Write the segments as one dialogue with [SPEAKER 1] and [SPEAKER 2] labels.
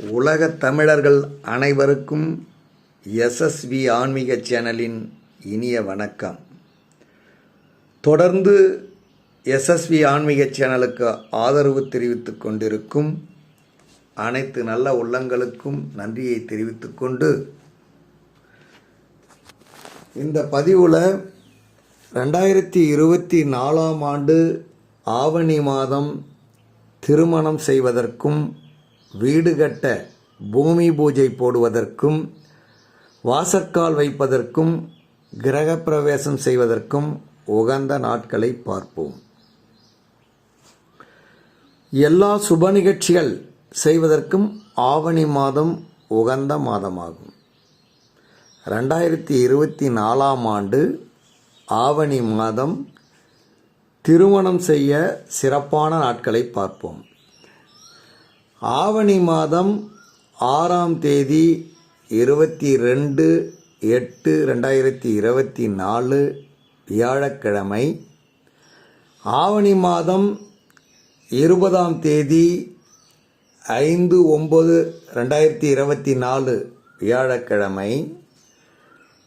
[SPEAKER 1] உலகத் தமிழர்கள் அனைவருக்கும் எஸ்எஸ்வி ஆன்மீக சேனலின் இனிய வணக்கம். தொடர்ந்து எஸ்எஸ்வி ஆன்மீக சேனலுக்கு ஆதரவு தெரிவித்துக் கொண்டிருக்கும் அனைத்து நல்ல உள்ளங்களுக்கும் நன்றியை தெரிவித்துக்கொண்டு இந்த பதிவில் ரெண்டாயிரத்தி இருபத்தி நாலாம் ஆண்டு ஆவணி மாதம் திருமணம் செய்வதற்கும் வீடு கட்ட பூமி பூஜை போடுவதற்கும் வாசற்கால் வைப்பதற்கும் கிரகப்பிரவேசம் செய்வதற்கும் உகந்த நாட்களை பார்ப்போம். எல்லா சுப நிகழ்ச்சிகள் செய்வதற்கும் ஆவணி மாதம் உகந்த மாதமாகும். ரெண்டாயிரத்தி இருபத்தி நாலாம் ஆண்டு ஆவணி மாதம் திருமணம் செய்ய சிறப்பான நாட்களை பார்ப்போம். ஆவணி மாதம் ஆறாம் தேதி இருபத்தி ரெண்டு எட்டு ரெண்டாயிரத்தி இருபத்தி நாலு வியாழக்கிழமை. ஆவணி மாதம் இருபதாம் தேதி ஐந்து ஒம்பது ரெண்டாயிரத்தி இருபத்தி நாலு வியாழக்கிழமை.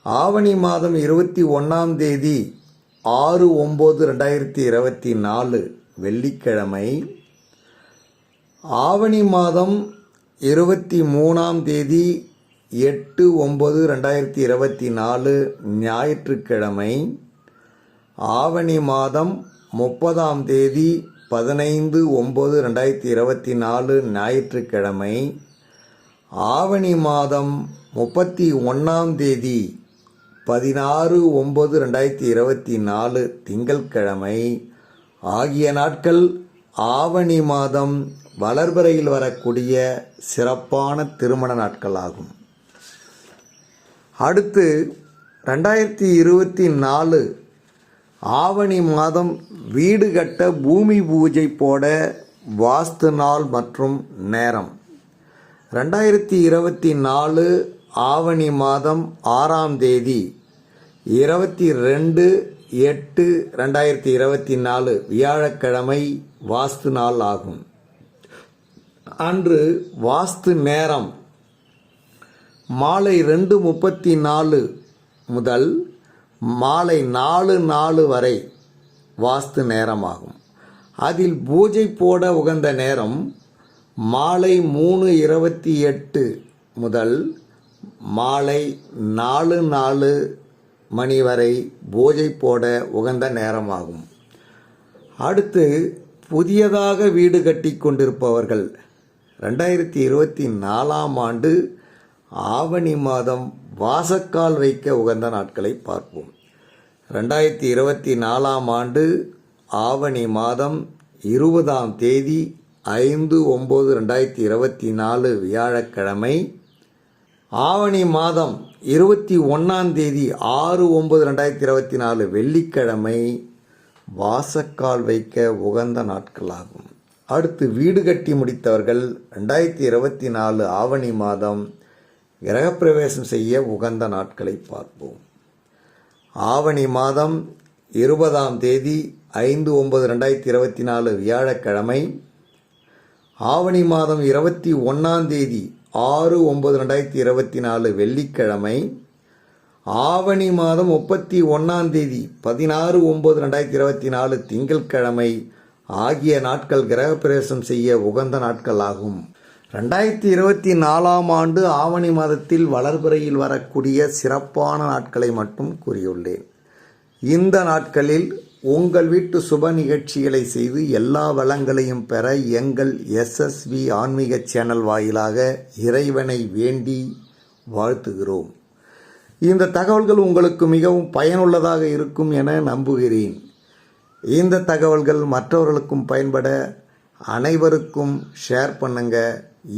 [SPEAKER 1] ஆவணி மாதம் இருபத்தி ஒன்றாம் தேதி ஆறு ஒம்பது ரெண்டாயிரத்தி இருபத்தி நாலு வெள்ளிக்கிழமை. ஆவணி மாதம் இருபத்தி மூணாம் தேதி எட்டு ஒம்பது ரெண்டாயிரத்தி இருபத்தி நாலு ஞாயிற்றுக்கிழமை. ஆவணி மாதம் முப்பதாம் தேதி பதினைந்து ஒம்பது ரெண்டாயிரத்தி இருபத்தி நாலு ஞாயிற்றுக்கிழமை. ஆவணி மாதம் முப்பத்தி ஒன்றாம் தேதி பதினாறு ஒம்பது ரெண்டாயிரத்தி இருபத்தி நாலு திங்கட்கிழமை ஆகிய நாட்கள் ஆவணி மாதம் வளர்பிறையில் வரக்கூடிய சிறப்பான திருமண நாட்களாகும். அடுத்து ரெண்டாயிரத்தி இருபத்தி நாலு ஆவணி மாதம் வீடு கட்ட பூமி பூஜை போட வாஸ்து நாள் மற்றும் நேரம். ரெண்டாயிரத்தி இருபத்தி நாலு ஆவணி மாதம் ஆறாம் தேதி இருபத்தி ரெண்டு எட்டு ரெண்டாயிரத்தி இருபத்தி நாலு வியாழக்கிழமை வாஸ்து நாள் ஆகும். அன்று வாஸ்து நேரம் மாலை ரெண்டு முப்பத்தி நாலு முதல் மாலை நாலு நாலு வரை வாஸ்து நேரமாகும். அதில் பூஜை போட உகந்த நேரம் மாலை மூணு இருபத்தி எட்டு முதல் மாலை நாலு நாலு மணி வரை பூஜை போட உகந்த நேரமாகும். அடுத்து புதியதாக வீடு கட்டி கொண்டிருப்பவர்கள். ரெண்டாயிரத்தி இருபத்தி நாலாம் ஆண்டு ஆவணி மாதம் வாசக்கால் வைக்க உகந்த நாட்களை பார்ப்போம். ரெண்டாயிரத்தி இருபத்தி நாலாம் ஆண்டு ஆவணி மாதம் இருபதாம் தேதி ஐந்து ஒம்பது ரெண்டாயிரத்தி இருபத்தி நாலு வியாழக்கிழமை ஆவணி மாதம் இருபத்தி ஒன்றாம் தேதி ஆறு ஒம்பது ரெண்டாயிரத்தி இருபத்தி நாலு வெள்ளிக்கிழமை வாசக்கால் வைக்க உகந்த நாட்களாகும். அடுத்து வீடு கட்டி முடித்தவர்கள் ரெண்டாயிரத்தி இருபத்தி நாலு ஆவணி மாதம் கிரகப்பிரவேசம் செய்ய உகந்த நாட்களை பார்ப்போம். ஆவணி மாதம் இருபதாம் தேதி ஐந்து ஒன்பது ரெண்டாயிரத்தி இருபத்தி நாலு வியாழக்கிழமை ஆவணி மாதம் இருபத்தி ஒன்றாம் தேதி ஆறு ஒன்பது ரெண்டாயிரத்தி இருபத்தி நாலு வெள்ளிக்கிழமை ஆவணி மாதம் முப்பத்தி ஒன்றாம் தேதி பதினாறு ஒம்பது ரெண்டாயிரத்தி இருபத்தி நாலு திங்கட்கிழமை ஆகிய நாட்கள் கிரகப்பிரவேசம் செய்ய உகந்த நாட்கள் ஆகும் ரெண்டாயிரத்தி இருபத்தி நாலாம் ஆண்டு ஆவணி மாதத்தில் வளர்பிறையில் வரக்கூடிய சிறப்பான நாட்களை மட்டும் கூறியுள்ளேன். இந்த நாட்களில் உங்கள் வீட்டு சுப நிகழ்ச்சிகளை செய்து எல்லா வளங்களையும் பெற எங்கள் எஸ்எஸ்வி ஆன்மீக சேனல் வாயிலாக இறைவனை வேண்டி வாழ்த்துகிறோம். இந்த தகவல்கள் உங்களுக்கு மிகவும் பயனுள்ளதாக இருக்கும் என நம்புகிறேன். இந்த தகவல்கள் மற்றவர்களுக்கும் பயன்பட அனைவருக்கும் ஷேர் பண்ணுங்க.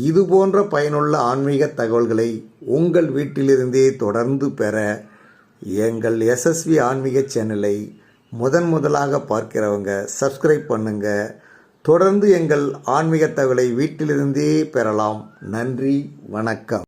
[SPEAKER 1] இது போன்ற பயனுள்ள ஆன்மீக தகவல்களை உங்கள் வீட்டிலிருந்தே தொடர்ந்து பெற எங்கள் எஸ்எஸ்வி ஆன்மீக சேனலை முதன் முதலாக பார்க்கிறவங்க சப்ஸ்கிரைப் பண்ணுங்க. தொடர்ந்து எங்கள் ஆன்மீக தகவலை வீட்டிலிருந்தே பெறலாம். நன்றி வணக்கம்.